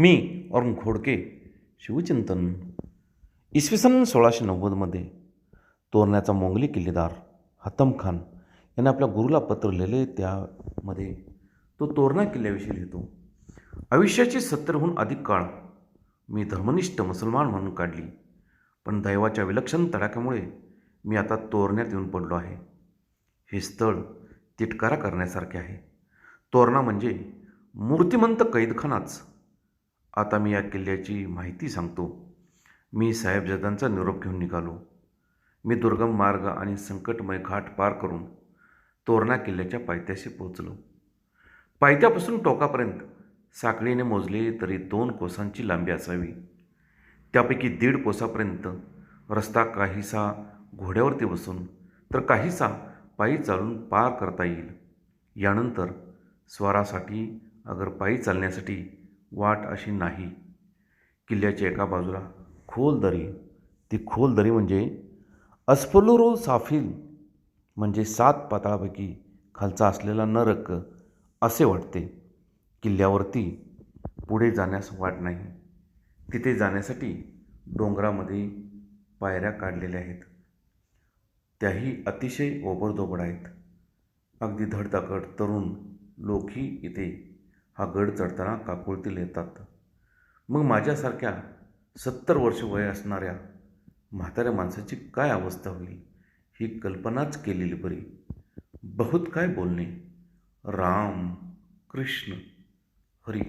मी अरुण खोडके शिवचिंतन. इसवी सन सोळाशे नव्वदमध्ये तोरण्याचा मोंगली किल्लेदार हतम खान याने आपल्या गुरुला पत्र लिहिले त्यामध्ये. तो तोरणा किल्ल्याविषयी लिहितो. आयुष्याची सत्तरहून अधिक काळ मी धर्मनिष्ठ मुसलमान म्हणून काढली. पण दैवाच्या विलक्षण तडाख्यामुळे मी आता तोरण्यात येऊन पडलो आहे. हे स्थळ तिटकारा करण्यासारखे आहे. तोरणा म्हणजे मूर्तिमंत कैदखानाच आता मी या किल्ल्याची माहिती सांगतो. मी साहेबजादांचा निरोप घेऊन निघालो. मी दुर्गम मार्ग आणि संकटमय घाट पार करून तोरणा किल्ल्याच्या पायथ्याशी पोहोचलो. पायथ्यापासून टोकापर्यंत साखळीने मोजले तरी दोन कोसांची लांबी असावी. त्यापैकी दीड कोसापर्यंत रस्ता काहीसा घोड्यावरती बसून तर काहीसा पायी चालून पार करता येईल. यानंतर स्वारासाठी अगर पायी चालण्यासाठी वाट अशी नाही. किल्ल्याच्या एका बाजूला खोल दरी. ती खोल दरी म्हणजे अस्फलुरो साफिल म्हणजे सात पाताळापैकी खालचा असलेला नरक असे वाटते. किल्ल्यावरती पुढे जाण्यास वाट नाही. तिथे जाण्यासाठी डोंगरामध्ये पायऱ्या काढलेल्या आहेत. त्याही अतिशय ओबडधोबड आहेत. अगदी धडधाकट तरुण लोकही इथे हा गड चढताना काकुळतील येतात. मग माझ्यासारख्या सत्तर वर्ष वय असणाऱ्या म्हाताऱ्या माणसाची काय अवस्था होईल? ही कल्पनाच केलेली बरी. बहुत काय बोलणे? राम कृष्ण हरी.